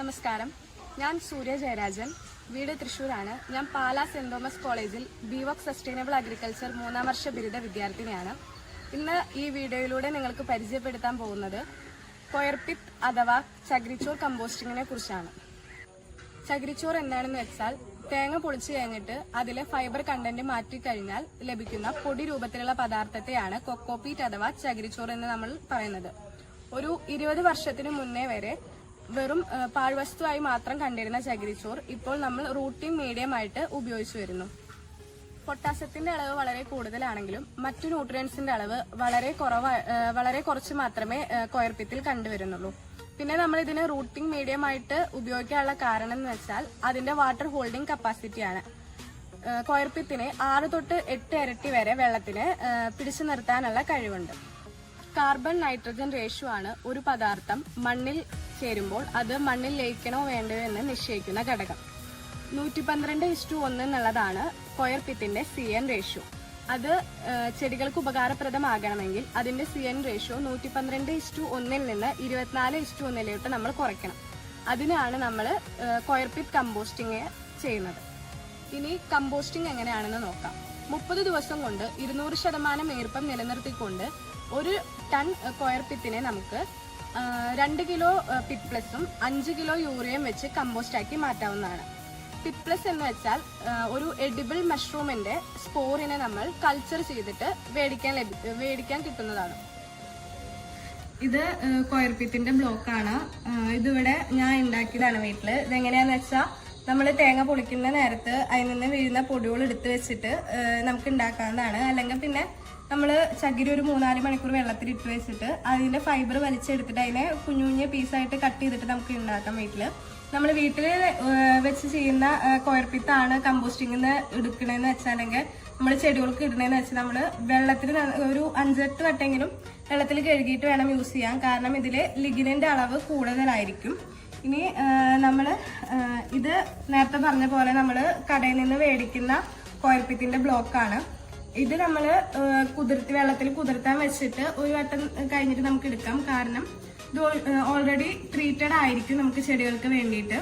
നമസ്കാരം. ഞാൻ സൂര്യ ജയരാജൻ. വീട് തൃശ്ശൂരാണ്. ഞാൻ പാലാ സെന്റ് തോമസ് കോളേജിൽ ബി വർക്ക് സസ്റ്റൈനബിൾ അഗ്രികൾച്ചർ മൂന്നാം വർഷ ബിരുദ വിദ്യാർത്ഥിനിയാണ്. ഇന്ന് ഈ വീഡിയോയിലൂടെ നിങ്ങൾക്ക് പരിചയപ്പെടുത്താൻ പോകുന്നത് കൊയർപിത്ത് അഥവാ ചകിരിച്ചോർ കമ്പോസ്റ്റിങ്ങിനെ കുറിച്ചാണ്. ചകിരിച്ചോർ എന്താണെന്ന് വെച്ചാൽ തേങ്ങ പൊളിച്ചു കഴിഞ്ഞിട്ട് അതിലെ ഫൈബർ കണ്ടന്റ് മാറ്റിക്കഴിഞ്ഞാൽ ലഭിക്കുന്ന പൊടി രൂപത്തിലുള്ള പദാർത്ഥത്തെയാണ് കൊക്കോപീറ്റ് അഥവാ ചകിരിച്ചോർ എന്ന് നമ്മൾ പറയുന്നത്. ഒരു ഇരുപത് വർഷത്തിന് മുന്നേ വരെ വെറും പാഴ്വസ്തുവായി മാത്രം കണ്ടിരുന്ന ചകിരിച്ചോർ ഇപ്പോൾ നമ്മൾ റൂട്ടിംഗ് മീഡിയം ആയിട്ട് ഉപയോഗിച്ചു വരുന്നു. പൊട്ടാസ്യത്തിന്റെ അളവ് വളരെ കൂടുതലാണെങ്കിലും മറ്റു ന്യൂട്രിയൻസിന്റെ അളവ് വളരെ കുറവ് വളരെ കുറച്ച് മാത്രമേ കൊയർപ്പിത്തിൽ കണ്ടുവരുന്നുള്ളൂ. പിന്നെ നമ്മൾ ഇതിന് റൂട്ടിംഗ് മീഡിയം ആയിട്ട് ഉപയോഗിക്കാനുള്ള കാരണം എന്ന് വെച്ചാൽ അതിന്റെ വാട്ടർ ഹോൾഡിംഗ് കപ്പാസിറ്റിയാണ്. കൊയർപ്പിത്തിന് ആറ് തൊട്ട് എട്ട് ഇരട്ടി വരെ വെള്ളത്തിന് പിടിച്ചു നിർത്താനുള്ള കഴിവുണ്ട്. കാർബൺ നൈട്രജൻ റേഷ്യോ ആണ് ഒരു പദാർത്ഥം മണ്ണിൽ ചേരുമ്പോൾ അത് മണ്ണിൽ ലയിക്കണോ വേണ്ടയോ എന്ന് നിശ്ചയിക്കുന്ന ഘടകം. നൂറ്റി പന്ത്രണ്ട് ഇസ്റ്റു ഒന്ന് എന്നുള്ളതാണ് കൊയർ പിത്തിന്റെ സി എൻ റേഷ്യോ അത് ചെടികൾക്ക് ഉപകാരപ്രദമാകണമെങ്കിൽ അതിന്റെ സി എൻ റേഷ്യോ നൂറ്റി പന്ത്രണ്ട് ഇസ്റ്റു ഒന്നിൽ നിന്ന് ഇരുപത്തിനാല് ഇസ്റ്റു ഒന്നിലോട്ട് നമ്മൾ കുറയ്ക്കണം. അതിനാണ് നമ്മൾ കൊയർപിറ്റ് കമ്പോസ്റ്റിങ് ചെയ്യുന്നത്. ഇനി കമ്പോസ്റ്റിംഗ് എങ്ങനെയാണെന്ന് നോക്കാം. മുപ്പത് ദിവസം കൊണ്ട് ഇരുന്നൂറ് ശതമാനം ഈർപ്പം നിലനിർത്തിക്കൊണ്ട് ഒരു ടൺ കൊയർ പിത്തിനെ നമുക്ക് രണ്ട് കിലോ പിറ്റ് പ്ലസും അഞ്ച് കിലോ യൂറിയയും വെച്ച് കമ്പോസ്റ്റ് ആക്കി മാറ്റാവുന്നതാണ്. പിറ്റ് പ്ലസ് എന്ന് വെച്ചാൽ ഒരു എഡിബിൾ മഷ്റൂമിന്റെ സ്പോറിനെ നമ്മൾ കൾച്ചർ ചെയ്തിട്ട് വേടിക്കാൻ ലഭി മേടിക്കാൻ കിട്ടുന്നതാണ്. ഇത് കൊയർപ്പിത്തിന്റെ ബ്ലോക്കാണ് ഇതിവിടെ ഞാൻ ഉണ്ടാക്കിയതാണ് വീട്ടിൽ ഇതെങ്ങനെയാന്ന് വെച്ചാൽ നമ്മൾ തേങ്ങ പൊളിക്കുന്ന നേരത്ത് അതിൽ നിന്ന് വീഴുന്ന പൊടികൾ എടുത്ത് വെച്ചിട്ട് നമുക്ക് ഉണ്ടാക്കാവുന്നതാണ്. അല്ലെങ്കിൽ പിന്നെ നമ്മൾ ചകിരി ഒരു മൂന്നാൽ മണിക്കൂർ വെള്ളത്തിൽ ഇട്ട് വെച്ചിട്ട് അതിന്റെ ഫൈബർ വലിച്ചെടുത്തിട്ട് അതിനെ കുഞ്ഞു കുഞ്ഞു പീസായിട്ട് കട്ട് ചെയ്തിട്ട് നമുക്ക് ഉണ്ടാക്കാം വീട്ടിൽ നമ്മൾ വീട്ടിൽ വെച്ച് ചെയ്യുന്ന കോയർപ്പിത്താണ് നിന്ന് എടുക്കണേന്ന് വെച്ചാലെങ്കിൽ നമ്മൾ ചെടികൾക്ക് ഇടണേന്ന് വെച്ചാൽ നമ്മൾ വെള്ളത്തിൽ ഒരു അഞ്ചെട്ട് വട്ടെങ്കിലും വെള്ളത്തിൽ കഴുകിയിട്ട് വേണം യൂസ് ചെയ്യാൻ. കാരണം ഇതിൽ ലിഗിനിന്റെ അളവ് കൂടുതലായിരിക്കും. ഇനി നമ്മൾ ഇത് നേരത്തെ പറഞ്ഞ പോലെ നമ്മൾ കടയിൽ നിന്ന് മേടിക്കുന്ന കോയർപ്പിത്തിന്റെ ബ്ലോക്കാണ് ഇത് നമ്മൾ കുതിർത്തി വെള്ളത്തിൽ കുതിർത്താൻ വെച്ചിട്ട് ഒരു വട്ടം കഴിഞ്ഞിട്ട് നമുക്ക് എടുക്കാം. കാരണം ഇത് ഓൾറെഡി ട്രീറ്റഡ് ആയിരിക്കും നമുക്ക് ചെടികൾക്ക് വേണ്ടിയിട്ട്.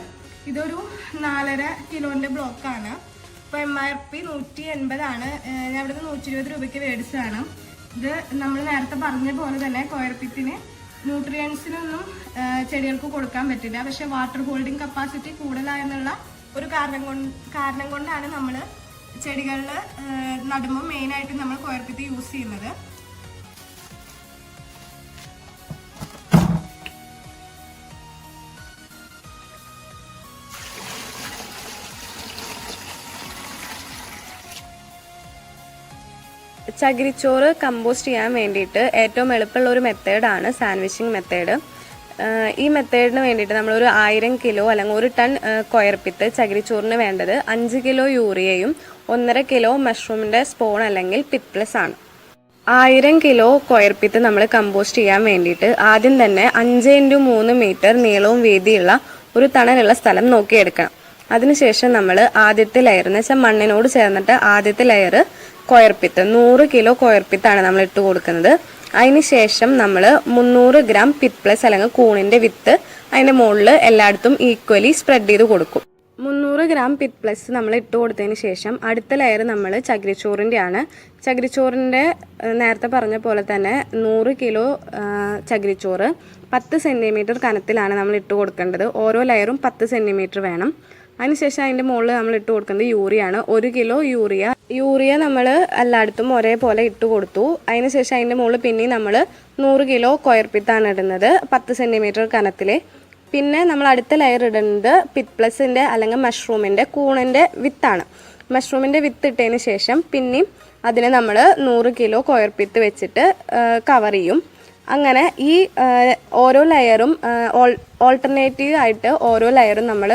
ഇതൊരു നാലര കിലോന്റെ ബ്ലോക്കാണ് ഇപ്പൊ എം ആർ പി നൂറ്റി എൺപതാണ് ഞാൻ ഇവിടുന്ന് നൂറ്റി ഇരുപത് രൂപയ്ക്ക് മേടിച്ചതാണ്. ഇത് നമ്മൾ നേരത്തെ പറഞ്ഞ പോലെ തന്നെ കോയർപ്പിത്തിന് ന്യൂട്രിയൻസിനൊന്നും ചെടികൾക്ക് കൊടുക്കാൻ പറ്റില്ല. പക്ഷെ വാട്ടർ ഹോൾഡിംഗ് കപ്പാസിറ്റി കൂടുതലായെന്നുള്ള ഒരു കാരണം കാരണം കൊണ്ടാണ് നമ്മൾ ചെടികളിൽ നടുമ്പോൾ മെയിനായിട്ട് നമ്മൾ കോയർപ്പിത്തി യൂസ് ചെയ്യുന്നത്. ചകിരിച്ചോറ് കമ്പോസ്റ്റ് ചെയ്യാൻ വേണ്ടിയിട്ട് ഏറ്റവും എളുപ്പമുള്ള ഒരു മെത്തേഡാണ് സാൻഡ്വിച്ചിങ് മെത്തേഡ് ഈ മെത്തേഡിന് വേണ്ടിയിട്ട് നമ്മളൊരു ആയിരം കിലോ അല്ലെങ്കിൽ ഒരു ടൺ കൊയർപ്പിത്ത് ചകിരിച്ചോറിന് വേണ്ടത് അഞ്ച് കിലോ യൂറിയയും ഒന്നര കിലോ മഷ്റൂമിന്റെ സ്പോൺ അല്ലെങ്കിൽ പിപ്ലസ് ആണ്. ആയിരം കിലോ കൊയർപ്പിത്ത് നമ്മൾ കമ്പോസ്റ്റ് ചെയ്യാൻ വേണ്ടിയിട്ട് ആദ്യം തന്നെ അഞ്ച് ഇന്റു മൂന്ന് മീറ്റർ നീളവും വീതിയുള്ള ഒരു തണലുള്ള സ്ഥലം നോക്കിയെടുക്കണം. അതിനുശേഷം നമ്മൾ ആദ്യത്തെ ലെയർ എന്ന് വെച്ചാൽ മണ്ണിനോട് ചേർന്നിട്ട് ആദ്യത്തെ ലെയർ കൊയർപ്പിത്ത് നൂറ് കിലോ കൊയർപ്പിത്താണ് നമ്മൾ ഇട്ട് കൊടുക്കുന്നത്. അതിനുശേഷം നമ്മൾ മുന്നൂറ് ഗ്രാം പിറ്റ് പ്ലസ് അല്ലെങ്കിൽ കൂണിന്റെ വിത്ത് അതിന്റെ മുകളിൽ എല്ലായിടത്തും ഈക്വലി സ്പ്രെഡ് ചെയ്ത് കൊടുക്കും. മുന്നൂറ് ഗ്രാം പിത് പ്ലസ് നമ്മൾ ഇട്ട് കൊടുത്തതിന് ശേഷം അടുത്ത ലെയർ നമ്മൾ ചകിരിച്ചോറിന്റെ ആണ് ചകിരിച്ചോറിന്റെ നേരത്തെ പറഞ്ഞ പോലെ തന്നെ നൂറ് കിലോ ചകിരിച്ചോറ് പത്ത് സെന്റിമീറ്റർ കനത്തിലാണ് നമ്മൾ ഇട്ട് കൊടുക്കേണ്ടത്. ഓരോ ലെയറും പത്ത് സെന്റിമീറ്റർ വേണം. അതിനുശേഷം അതിന്റെ മുകളിൽ നമ്മൾ ഇട്ട് കൊടുക്കുന്നത് യൂറിയ ആണ് ഒരു കിലോ യൂറിയ. യൂറിയ നമ്മൾ എല്ലായിടത്തും ഒരേപോലെ ഇട്ട് കൊടുത്തു. അതിനുശേഷം അതിന്റെ മുകളിൽ പിന്നെയും നമ്മൾ നൂറ് കിലോ കൊയർപ്പിത്താണ് ഇടുന്നത് പത്ത് സെന്റിമീറ്റർ കനത്തിൽ പിന്നെ നമ്മൾ അടുത്ത ലെയർ ഇടുന്നത് പിറ്റ് പ്ലസിന്റെ അല്ലെങ്കിൽ മഷ്റൂമിന്റെ കൂണിന്റെ വിത്താണ് മഷ്റൂമിന്റെ വിത്ത് ഇട്ടതിന് ശേഷം പിന്നെയും അതിനെ നമ്മൾ നൂറ് കിലോ കൊയർപ്പിത്ത് വെച്ചിട്ട് കവർ ചെയ്യും. അങ്ങനെ ഈ ഓരോ ലെയറും ഓൾട്ടർനേറ്റീവ് ആയിട്ട് ഓരോ ലെയറും നമ്മൾ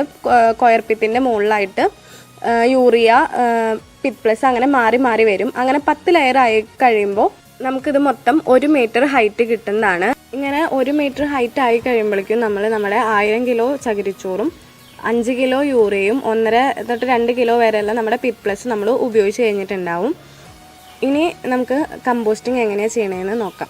കൊയർപ്പിത്തിന്റെ മുകളിലായിട്ട് യൂറിയ പിറ്റ് പ്ലസ് അങ്ങനെ മാറി മാറി വരും. അങ്ങനെ പത്ത് ലെയർ ആയി കഴിയുമ്പോൾ നമുക്കിത് മൊത്തം ഒരു മീറ്റർ ഹൈറ്റ് കിട്ടുന്നതാണ്. ഇങ്ങനെ ഒരു മീറ്റർ ഹൈറ്റ് ആയി കഴിയുമ്പോഴേക്കും നമ്മൾ നമ്മുടെ ആയിരം കിലോ ചകിരിച്ചോറും അഞ്ച് കിലോ യൂറിയയും ഒന്നര തൊട്ട് രണ്ട് കിലോ വരെയുള്ള നമ്മുടെ പിറ്റ് പ്ലസ് നമ്മൾ ഉപയോഗിച്ച് കഴിഞ്ഞിട്ടുണ്ടാവും. ഇനി നമുക്ക് കമ്പോസ്റ്റിംഗ് എങ്ങനെയാണ് ചെയ്യണതെന്ന് നോക്കാം.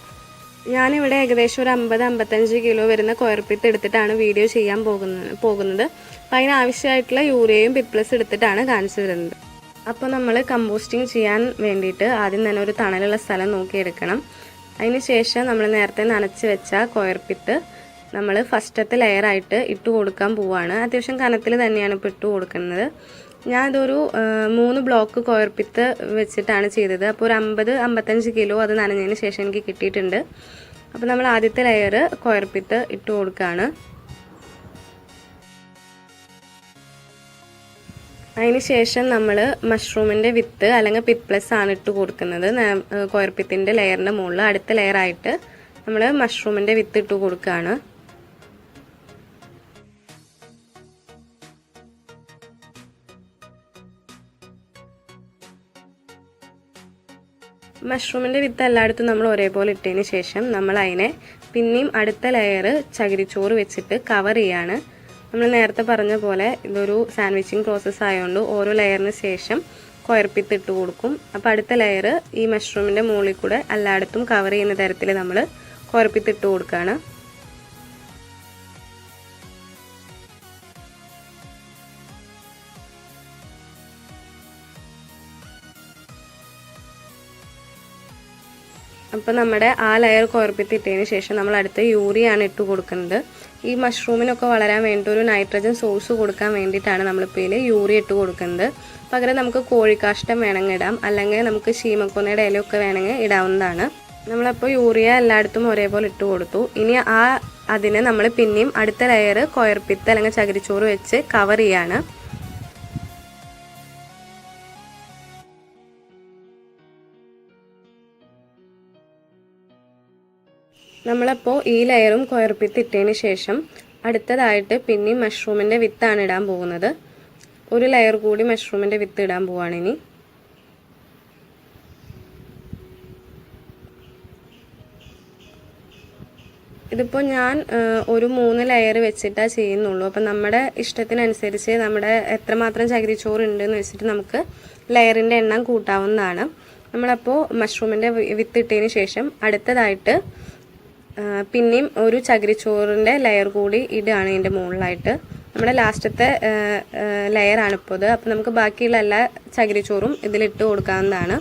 ഞാനിവിടെ ഏകദേശം ഒരു അമ്പത് അമ്പത്തഞ്ച് കിലോ വരുന്ന കൊയർപ്പിത്ത് എടുത്തിട്ടാണ് വീഡിയോ ചെയ്യാൻ പോകുന്നത് പോകുന്നത്. അപ്പം അതിനാവശ്യമായിട്ടുള്ള യൂറിയയും പിപ്ലസ് എടുത്തിട്ടാണ് കാണിച്ചു തരുന്നത്. അപ്പോൾ നമ്മൾ കമ്പോസ്റ്റിംഗ് ചെയ്യാൻ വേണ്ടിയിട്ട് ആദ്യം തന്നെ ഒരു തണലുള്ള സ്ഥലം നോക്കിയെടുക്കണം. അതിന് ശേഷം നമ്മൾ നേരത്തെ നനച്ച് വെച്ച കൊയർപ്പിത്ത് നമ്മൾ ഫസ്റ്റത്തെ ലെയറായിട്ട് ഇട്ട് കൊടുക്കാൻ പോവാണ്. അത്യാവശ്യം കനത്തിൽ തന്നെയാണ് ഇപ്പോൾ ഇട്ട് കൊടുക്കുന്നത്. ഞാൻ ഇതൊരു മൂന്ന് ബ്ലോക്ക് കോയർപ്പിത്ത് വെച്ചിട്ടാണ് ചെയ്തത്. അപ്പോൾ ഒരു അമ്പത് അമ്പത്തഞ്ച് കിലോ അത് നനഞ്ഞതിന് ശേഷം എനിക്ക് കിട്ടിയിട്ടുണ്ട്. അപ്പോൾ നമ്മൾ ആദ്യത്തെ ലെയർ കോയർപ്പിത്ത് ഇട്ട് കൊടുക്കുകയാണ് അതിന് ശേഷം നമ്മൾ മഷ്റൂമിന്റെ വിത്ത് അല്ലെങ്കിൽ പിത് പ്ലസ് ആണ് ഇട്ട് കൊടുക്കുന്നത്. കോയർപ്പിത്തിന്റെ ലെയറിന്റെ മുകളിൽ അടുത്ത ലെയറായിട്ട് നമ്മൾ മഷ്റൂമിന്റെ വിത്ത് ഇട്ട് കൊടുക്കുകയാണ് മഷ്റൂമിന്റെ വിത്ത് എല്ലായിടത്തും നമ്മൾ ഒരേപോലെ ഇട്ടതിന് ശേഷം നമ്മൾ അതിനെ പിന്നെയും അടുത്ത ലെയർ ചകിരിച്ചോറ് വെച്ചിട്ട് കവർ ചെയ്യാണ്. നമ്മൾ നേരത്തെ പറഞ്ഞ പോലെ ഇതൊരു സാൻഡ്വിച്ചിങ് പ്രോസസ്സ് ആയതുകൊണ്ട് ഓരോ ലെയറിന് ശേഷം കുഴപ്പിത്തിട്ട് കൊടുക്കും. അപ്പോൾ അടുത്ത ലെയർ ഈ മഷ്റൂമിന്റെ മുകളിൽ കൂടെ എല്ലായിടത്തും കവർ ചെയ്യുന്ന തരത്തിൽ നമ്മൾ കുഴപ്പിത്തിട്ട് കൊടുക്കുകയാണ് അപ്പോൾ നമ്മുടെ ആ ലെയർ കുഴപ്പിത്തിട്ടതിന് ശേഷം നമ്മൾ അടുത്ത യൂറിയാണ് ഇട്ട് കൊടുക്കുന്നത്. ഈ മഷ്റൂമിനൊക്കെ വളരാൻ വേണ്ടി ഒരു നൈട്രജൻ സോഴ്സ് കൊടുക്കാൻ വേണ്ടിയിട്ടാണ് നമ്മളിപ്പോൾ ഇതിൽ യൂറിയ ഇട്ട് കൊടുക്കുന്നത്. പകരം നമുക്ക് കോഴിക്കാഷ്ടം വേണമെങ്കിൽ ഇടാം. അല്ലെങ്കിൽ നമുക്ക് ശീമക്കൊന്നയുടെ ഇലയൊക്കെ വേണമെങ്കിൽ ഇടാവുന്നതാണ്. നമ്മളപ്പോൾ യൂറിയ എല്ലായിടത്തും ഒരേപോലെ ഇട്ട് കൊടുത്തു. ഇനി ആ അതിനെ നമ്മൾ പിന്നെയും അടുത്ത ലെയർ കൊയർപ്പിത്ത് അല്ലെങ്കിൽ ചകിരിച്ചോറ് വെച്ച് കവർ ചെയ്യാണ്. നമ്മളപ്പോൾ ഈ ലെയറും കുഴപ്പിത്തിട്ടതിന് ശേഷം അടുത്തതായിട്ട് പിന്നെയും മഷ്റൂമിന്റെ വിത്താണ് ഇടാൻ പോകുന്നത്. ഒരു ലെയർ കൂടി മഷ്റൂമിന്റെ വിത്ത് ഇടാൻ പോവാണ് ഇനി. ഇതിപ്പോൾ ഞാൻ ഒരു മൂന്ന് ലെയർ വെച്ചിട്ടാണ് ചെയ്യുന്നുള്ളൂ. അപ്പം നമ്മുടെ ഇഷ്ടത്തിനനുസരിച്ച് നമ്മുടെ എത്രമാത്രം ചകിരിച്ചോറ് ഉണ്ടെന്ന് വെച്ചിട്ട് നമുക്ക് ലെയറിന്റെ എണ്ണം കൂട്ടാവുന്നതാണ്. നമ്മളപ്പോൾ മഷ്റൂമിന്റെ വിത്തിട്ടതിന് ശേഷം അടുത്തതായിട്ട് പിന്നെയും ഒരു ചകിരിച്ചോറിന്റെ ലെയർ കൂടി ഇടുകയാണ് ഇതിന്റെ മുകളിലായിട്ട്. നമ്മുടെ ലാസ്റ്റത്തെ ലെയറാണ് ഇപ്പോൾ ഇത്. അപ്പോൾ നമുക്ക് ബാക്കിയുള്ള എല്ലാ ചകിരിച്ചോറും ഇതിലിട്ട് കൊടുക്കാവുന്നതാണ്.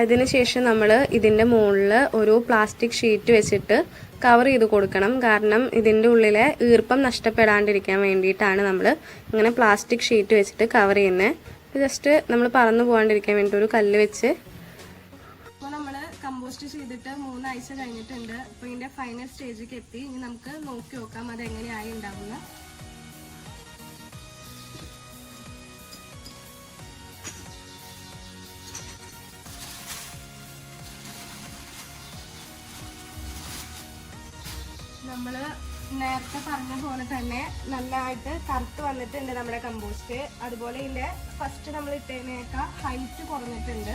അതിനുശേഷം നമ്മൾ ഇതിന്റെ മുകളിൽ ഒരു പ്ലാസ്റ്റിക് ഷീറ്റ് വെച്ചിട്ട് കവർ ചെയ്ത് കൊടുക്കണം. കാരണം ഇതിന്റെ ഉള്ളിലെ ഈർപ്പം നഷ്ടപ്പെടാണ്ടിരിക്കാൻ വേണ്ടിയിട്ടാണ് നമ്മൾ ഇങ്ങനെ പ്ലാസ്റ്റിക് ഷീറ്റ് വെച്ചിട്ട് കവർ ചെയ്യുന്നത് ജസ്റ്റ് നമ്മൾ പറന്നു പോകാണ്ടിരിക്കാൻ വേണ്ടി ഒരു കല്ല് വെച്ച് ചെയ്തിട്ട് മൂന്നാഴ്ച കഴിഞ്ഞിട്ടുണ്ട്. അപ്പോൾ ഇതിന്റെ ഫൈനൽ സ്റ്റേജിലേക്ക് എത്തി. ഇനി നമുക്ക് നോക്കി നോക്കാം അത് എങ്ങനെയായി ഉണ്ടാവുന്ന. നമ്മൾ നേരത്തെ പറഞ്ഞ പോലെ തന്നെ നന്നായിട്ട് കറുത്ത് വന്നിട്ടുണ്ട് നമ്മുടെ കമ്പോസ്റ്റ് അതുപോലെ ഇതിന്റെ ഫസ്റ്റ് നമ്മൾ ഇട്ടതിനേക്കാൾ ഹൈറ്റ് കുറഞ്ഞിട്ടുണ്ട്.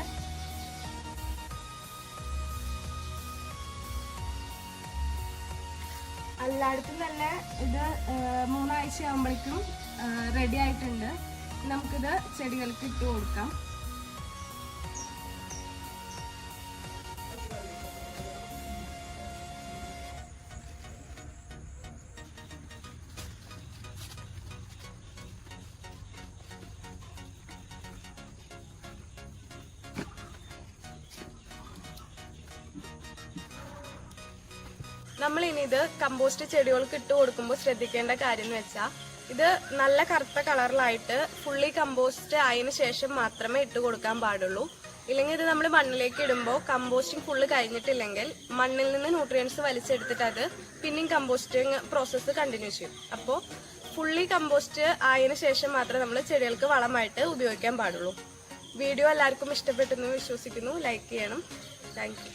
എല്ലായിടത്തും തന്നെ ഇത് മൂന്നാഴ്ച ആകുമ്പോഴേക്കും റെഡി ആയിട്ടുണ്ട്. നമുക്കിത് ചെടികൾക്ക് ഇട്ട് കൊടുക്കാം. നമ്മൾ ഇനി ഇത് കമ്പോസ്റ്റ് ചെടികൾക്ക് ഇട്ട് കൊടുക്കുമ്പോൾ ശ്രദ്ധിക്കേണ്ട കാര്യം എന്ന് വെച്ചാൽ ഇത് നല്ല കറുത്ത കളറിലായിട്ട് ഫുള്ളി കമ്പോസ്റ്റ് ആയതിനു ശേഷം മാത്രമേ ഇട്ട് കൊടുക്കാൻ പാടുള്ളൂ. ഇല്ലെങ്കിൽ ഇത് നമ്മൾ മണ്ണിലേക്ക് ഇടുമ്പോൾ കമ്പോസ്റ്റിംഗ് ഫുള്ള് കഴിഞ്ഞിട്ടില്ലെങ്കിൽ മണ്ണിൽ നിന്ന് ന്യൂട്രിയൻസ് വലിച്ചെടുത്തിട്ട് അത് പിന്നെയും കമ്പോസ്റ്റിംഗ് പ്രോസസ്സ് കണ്ടിന്യൂ ചെയ്യും. അപ്പോൾ ഫുള്ളി കമ്പോസ്റ്റ് ആയതിനു ശേഷം മാത്രമേ നമ്മൾ ചെടികൾക്ക് വളമായിട്ട് ഉപയോഗിക്കാൻ പാടുള്ളൂ. വീഡിയോ എല്ലാവർക്കും ഇഷ്ടപ്പെട്ടെന്ന് വിശ്വസിക്കുന്നു. ലൈക്ക് ചെയ്യണം. താങ്ക്